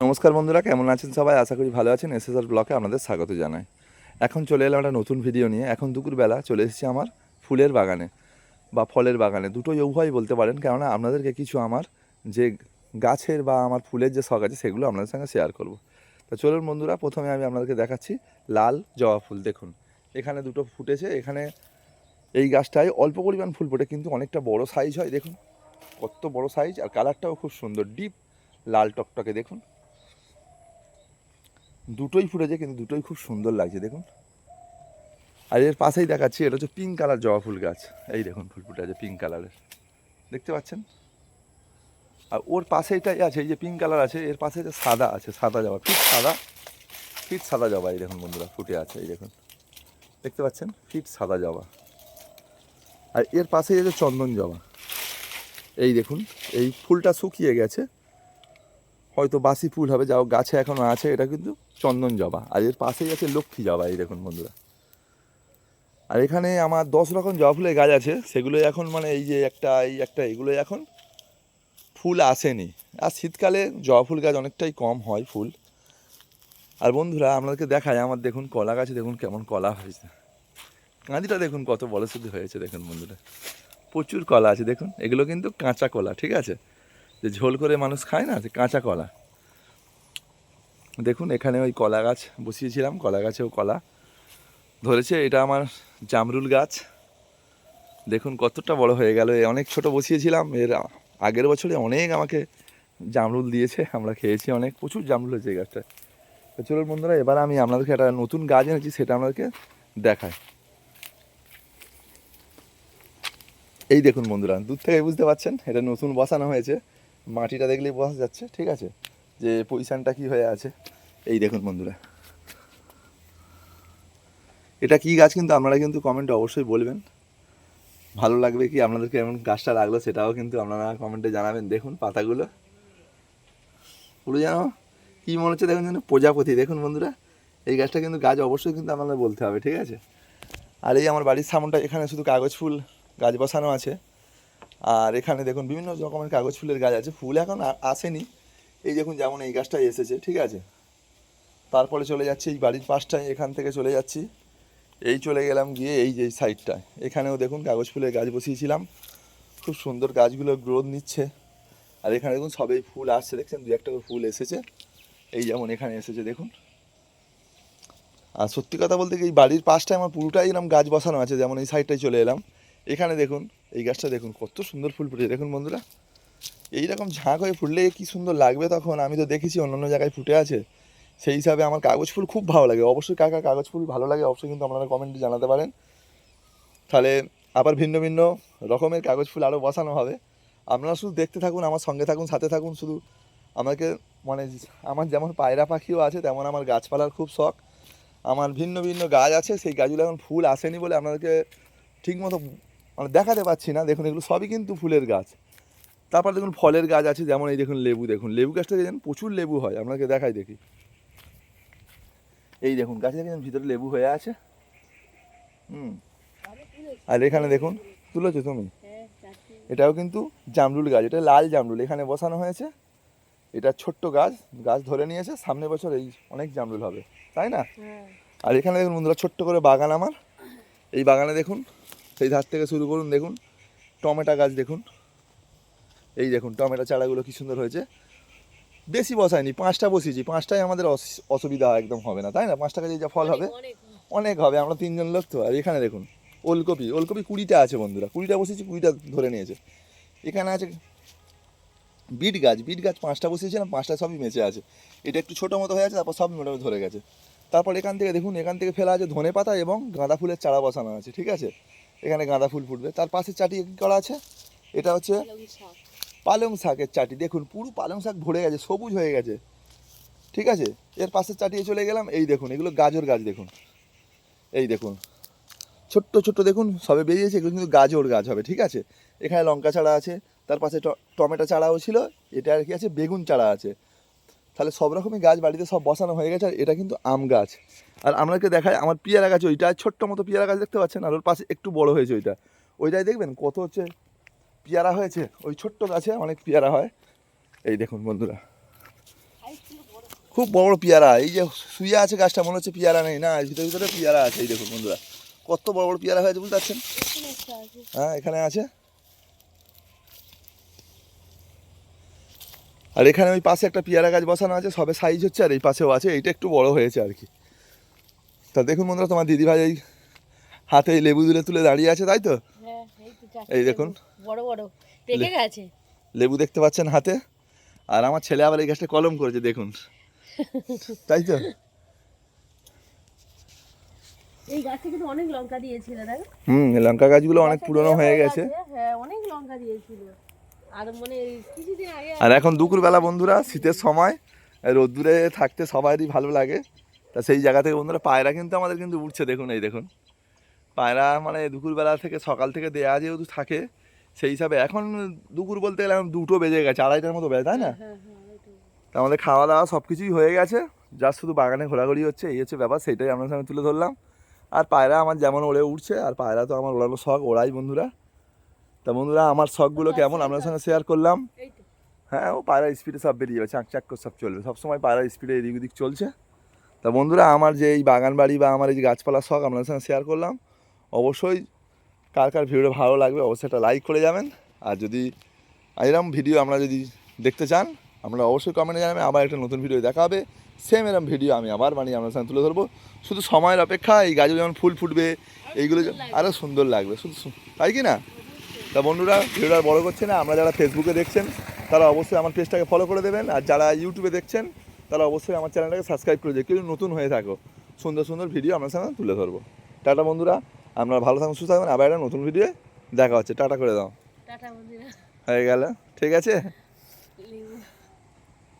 নমস্কার বন্ধুরা, কেমন আছেন সবাই? আশা করি ভালো আছেন। এসএসআর ব্লকে আপনাদের স্বাগত জানাই। এখন চলে এলাম একটা নতুন ভিডিও নিয়ে। এখন দুপুরবেলা চলে এসেছি আমার ফুলের বাগানে বা ফলের বাগানে। দুটোই উভয় বলতে পারেন, কেননা আপনাদেরকে কিছু আমার যে গাছের বা আমার ফুলের যে শখ আছে, সেগুলো আপনাদের সঙ্গে শেয়ার করব। তো চলুন বন্ধুরা, প্রথমে আমি আপনাদেরকে দেখাচ্ছি লাল জবা ফুল। দেখুন, এখানে দুটো ফুটেছে। এখানে এই গাছটায় অল্প পরিমাণ ফুল ফোটে, কিন্তু অনেকটা বড় সাইজ হয়। দেখুন, কত বড় সাইজ আর কালারটাও খুব সুন্দর। ডিপ লাল টকটকে, দেখুন। দুটোই ফুটেছে, কিন্তু দুটোই খুব সুন্দর লাগছে, দেখুন। আর এর পাশেই দেখাচ্ছি, এটা হচ্ছে পিঙ্ক কালার জবা ফুল গাছ। এই দেখুন ফুল ফুটে আছে পিঙ্ক কালারের দেখতে পাচ্ছেন? আর ওর পাশেটাই আছে, এই যে পিঙ্ক কালার আছে, এর পাশে যে সাদা আছে, সাদা জবা ফিট সাদা ফিট সাদা জবা, এই দেখুন বন্ধুরা, ফুটে আছে, এই দেখুন। দেখতে পাচ্ছেন? ফিট সাদা জবা। আর এর পাশেই আছে চন্দন জবা, এই দেখুন, এই ফুলটা শুকিয়ে গেছে। হয়তো বাসি ফুল হবে, যাও, গাছে এখনও আছে, এটা কিন্তু চন্দন জবা, আর এর পাশেই আছে লক্ষ্মী জবা, এই দেখুন বন্ধুরা। আর এখানে আমার দশ রকম জবা ফুলের গাছ আছে সেগুলো এখন মানে এই যে একটা, এই একটা এগুলো এখন ফুল আসেনি। আর শীতকালে জবা ফুল গাছ অনেকটাই কম হয় ফুল। আর বন্ধুরা, আপনাদেরকে দেখায় আমার দেখুন কলা গাছে দেখুন কেমন কলা হয়েছে। কাঁদিটা দেখুন কত বড় শুধু হয়েছে, দেখুন বন্ধুরা। প্রচুর কলা আছে, দেখুন। এগুলো কিন্তু কাঁচা কলা, ঠিক আছে? যে ঝোল করে মানুষ খায় না সে কাঁচা কলা। দেখুন, এখানে ওই কলা গাছ বসিয়েছিলাম, কলা গাছেও কলা ধরেছে। এটা আমার জামরুল গাছ। দেখুন, কতটা বড় হয়ে গেল। অনেক ছোট বসিয়েছিলাম। এর আগের বছরে অনেক আমাকে জামরুল দিয়েছে। আমরা খেয়েছি অনেক। প্রচুর জামরুল হয়েছে এই গাছটা তো চলুন বন্ধুরা, এবার আমি আপনাদেরকে একটা নতুন গাছ এনেছি, সেটা আপনাদেরকে দেখাই। এই দেখুন বন্ধুরা, দূর থেকে বুঝতে পারছেন, এটা নতুন বসানো হয়েছে। মাটিটা দেখলেই বোঝা যাচ্ছে, ঠিক আছে? যে পজিশানটা কি হয়ে আছে? এই দেখুন বন্ধুরা। এটা কি গাছ কিন্তু আপনারা কিন্তু কমেন্টে অবশ্যই বলবেন। ভালো লাগবে কি আপনাদেরকে এমন গাছটা লাগল সেটাও কিন্তু আপনারা কমেন্টে জানাবেন। দেখুন পাতাগুলো। পুরো যেন কী মনে হচ্ছে দেখুন যেন প্রজাপতি। দেখুন বন্ধুরা, এই গাছটা কিন্তু গাছ অবশ্যই কিন্তু আপনাদের বলতে হবে, ঠিক আছে? আর এই আমার বাড়ির সামনটা, এখানে শুধু কাগজ ফুল গাছ বসানো আছে। আর এখানে দেখুন বিভিন্ন রকমের কাগজ ফুলের গাছ আছে। ফুল এখন আসেনি। এই দেখুন যেমন এই গাছটাই এসেছে, ঠিক আছে? তারপরে চলে যাচ্ছি এই বাড়ির পাশটায়, এখান থেকে চলে যাচ্ছি। এই চলে গেলাম গিয়ে এই যে সাইডটায়। এখানেও দেখুন কাগজ ফুলের গাছ বসিয়েছিলাম। খুব সুন্দর গাছগুলো গ্রোথ নিচ্ছে। আর এখানে দেখুন সবেই ফুল আসছে, দেখছেন? দু একটা করে ফুল এসেছে। এই যেমন এখানে এসেছে, দেখুন। আর সত্যি কথা বলতে কি, এই বাড়ির পাশটায় আমার পুরোটাই এরকম গাছ বসানো আছে, যেমন এই সাইডটায় চলে এলাম। এখানে দেখুন, এই গাছটা দেখুন, কত সুন্দর ফুল ফুটেছে। দেখুন বন্ধুরা এইরকম ঝাঁক হয়ে ফুটলে কি সুন্দর লাগবে তখন? আমি তো দেখেছি অন্য অন্য জায়গায় ফুটে আছে। সেই হিসাবে আমার কাগজ ফুল খুব ভালো লাগে। অবশ্যই কাকা কাগজ ফুল ভালো লাগে অবশ্যই কিন্তু আপনারা কমেন্টে জানাতে পারেন। তাহলে আবার ভিন্ন ভিন্ন রকমের কাগজ ফুল আরও বসানো হবে। আপনারা শুধু দেখতে থাকুন, আমার সঙ্গে থাকুন, সাথে থাকুন, শুধু আমাকে মানে আমার যেমন পায়রা পাখিও আছে, তেমন আমার গাছপালার খুব শখ। আমার ভিন্ন ভিন্ন গাছ আছে, সেই গাছগুলো এখন ফুল আসেনি বলে আপনাদেরকে ঠিকমতো মানে দেখাতে পাচ্ছি না। দেখুন, এগুলো সবই কিন্তু ফুলের গাছ। তারপর দেখুন ফলের গাছ আছে, যেমন এই দেখুন লেবু দেখুন লেবু গাছটা দেখেন প্রচুর লেবু হয়, আপনাকে দেখাই দেখি। এই দেখুন, গাছে দেখেন ভিতরে লেবু হয়ে আছে। হুম। আর এখানে দেখুন, তুলেছো তুমি? এটাও কিন্তু জামরুল গাছ, এটা লাল জামরুল, এখানে বসানো হয়েছে। এটা ছোট্ট গাছ গাছ ধরে নিয়েছে সামনের বছর এই অনেক জামরুল হবে, তাই না? আর এখানে দেখুন বন্ধুরা, ছোট্ট করে বাগান আমার। এই বাগানে দেখুন, সেই ধার থেকে শুরু করুন, দেখুন, টমেটো গাছ দেখুন। এই দেখুন টমেটো চারাগুলো কি সুন্দর হয়েছে। বেশি বসায়নি পাঁচটা বসিয়েছি পাঁচটাই আমাদের অসুবিধা একদম হবে না তাই না? পাঁচটা গাছে যা ফল হবে অনেক হবে। আমরা তিনজন লোক তো। আর এখানে দেখুন ওলকপি ওলকপি কুড়িটা আছে বন্ধুরা কুড়িটা বসিয়েছি কুড়িটা ধরে নিয়েছে। এখানে আছে বিট গাছ বিট গাছ পাঁচটা বসিয়েছিলাম পাঁচটা সবই মেচে আছে। এটা একটু ছোটো মতো হয়ে আছে তারপর সব মোটামুটি ধরে গেছে। তারপর এখান থেকে দেখুন এখান থেকে ফেলা আছে ধনে পাতা এবং গাঁদা ফুলের চারা বসানো আছে ঠিক আছে? এখানে গাঁদা ফুল ফুটবে। তার পাশে চাটি করা আছে? এটা হচ্ছে পালং শাকের চাটি। দেখুন, পুরো পালং শাক ভরে গেছে, সবুজ হয়ে গেছে। ঠিক আছে? এর পাশে চাটিয়ে চলে গেলাম, এই দেখুন, এগুলো গাজর গাছ দেখুন। এই দেখুন, ছোট্ট ছোট্ট দেখুন, সবে বেরিয়েছে, এগুলো কিন্তু গাজর গাছ হবে, ঠিক আছে? এখানে লঙ্কা চারা আছে, তার পাশে টমেটো চারাও ছিল, এটা আর কি আছে, বেগুন চারা আছে। তাহলে সব রকমই গাছ বাড়িতে সব বসানো হয়ে গেছে, আর এটা কিন্তু আম গাছ। আর আপনাকে দেখায় আমার পেয়ারা গাছ, ওইটা ছোট্ট মতো পিয়ারা গাছ দেখতে পাচ্ছেন, আর ওর পাশে একটু বড় হয়েছে ওইটা। ওইটাই দেখবেন, কত হচ্ছে? পেয়ারা হয়েছে ওই ছোট্ট গাছে অনেক পেয়ারা হয়। এই দেখুন বন্ধুরা খুব বড় বড় পেয়ারা এই যে শুয়ে আছে গাছটা মনে হচ্ছে পেয়ারা নেই না ভিতরে ভিতরে পেয়ারা আছে এই দেখুন বন্ধুরা। কত বড় বড় পেয়ারা হয়েছে বুঝতে পারছেন? হ্যাঁ এখানে আছে। আর এখানে ওই পাশে একটা পেয়ারা গাছ বসানো আছে সবে সাইজ হচ্ছে আর এই পাশেও আছে এইটা একটু বড় হয়েছে আর কি। তা দেখুন বন্ধুরা তোমার দিদিভাই এই হাতে লেবু তুলে তুলে দাঁড়িয়ে আছে তাই তো? হ্যাঁ এই দেখুন। লেবু, বড় বড়। পেকে গেছে। লেবু দেখতে পাচ্ছেন হাতে। আর আমার ছেলে আবার এই গাছটা কলম করেছে দেখুন। তাই তো? এই গাছে কিন্তু অনেক লঙ্কা দিয়েছিল দেখ। হুম লঙ্কা গাছগুলো অনেক পুরনো হয়ে গেছে হ্যাঁ অনেক লঙ্কা দিয়েছিল। আর মানে কিছুদিন আগে আর এখন দুপুরবেলা বন্ধুরা শীতের সময় রোদ্দুরে থাকতে সবারই ভালো লাগে। তা সেই জায়গা থেকে বন্ধুরা পায়রা কিন্তু আমাদের কিন্তু উঠছে দেখুন এই দেখুন। পায়রা মানে দুপুরবেলা থেকে সকাল থেকে দেয়া যেহেতু থাকে সেই হিসাবে। এখন দুপুর বলতে গেলে এখন দুটো বেজে গেছে আড়াইটার মতো বেজে তাই না? হ্যাঁ হ্যাঁ। তা আমাদের খাওয়া দাওয়া সব কিছুই হয়ে গেছে। যা শুধু বাগানে ঘোরাঘুরি হচ্ছে এই হচ্ছে ব্যাপার সেটাই আপনার সামনে তুলে ধরলাম। আর পায়রা আমার যেমন ওড়ে উঠছে আর পায়রা তো আমার ওড়ানো শখ ওড়াই বন্ধুরা। তা বন্ধুরা আমার শখগুলো কেমন? আপনার সঙ্গে শেয়ার করলাম। হ্যাঁ ও পায়রা স্পিডে সব বেরিয়ে যাবে চাক চাক করে সব চলবে। সবসময় পায়রা স্পিডে এদিক ওদিক চলছে। তা বন্ধুরা আমার যে এই বাগান বাড়ি বা আমার এই যে গাছপালার শখ আপনাদের সঙ্গে শেয়ার করলাম অবশ্যই কার কার ভিডিওটা ভালো লাগবে অবশ্যই একটা লাইক করে যাবেন। আর যদি এরকম ভিডিও আপনারা যদি দেখতে চান আপনারা অবশ্যই কমেন্টে জানাবেন আবার একটা নতুন ভিডিও দেখা হবে। সেম এরকম ভিডিও আমি আবার বানিয়ে আপনার সঙ্গে তুলে ধরবো। শুধু সময়ের অপেক্ষা এই গাছে যেমন ফুল ফুটবে এইগুলো আরও সুন্দর লাগবে। শুধু তাই কি না? তা বন্ধুরা ভিডিওটা আর বড় করছে না। আমরা যারা ফেসবুকে দেখছেন তারা অবশ্যই আমার পেজটাকে ফলো করে দেবেন। আর যারা ইউটিউবে দেখছেন তারা অবশ্যই আমার চ্যানেলটাকে সাবস্ক্রাইব করে দেবে কেউ নতুন হয়ে থাকো সুন্দর সুন্দর ভিডিও আপনার সামনে তুলে ধরবো। টাটা বন্ধুরা। আপনারা ভালো থাকুন সুস্থ থাকবেন আবার একটা নতুন ভিডিও দেখা হচ্ছে। টাটা করে দাও। টাটা বন্ধুরা। হয়ে গেল। ঠিক আছে?